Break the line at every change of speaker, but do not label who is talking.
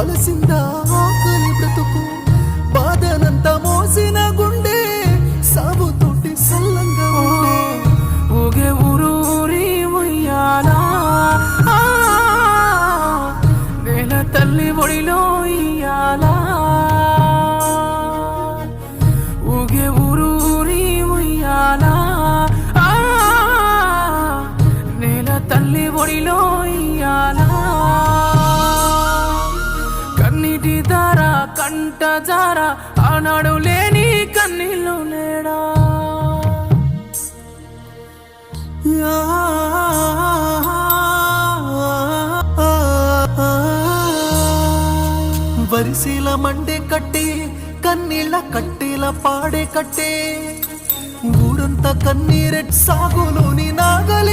అలసిందా ఆకలి బ్రతుకు బాధనంతా మోసిన గుండె సాగుతోటి సల్లంగా ఉండే
ఊగే ఊరు ఉయ్యాలా? నేల తల్లి ఒడిలో ఇయ్యాలా? ఊగే ఊరు ఉయ్యాలా? నేల తల్లి ఒడిలో ఇయ్యాలా? కంట జారా ఆనాడు లేని కన్నీళ్ళు నేడా
వరిసీల మండే కట్టే కన్నీళ్ళ కట్టేల పాడే కట్టే. ఊరంతా కన్నీరెట్ సాగులోని నాగలి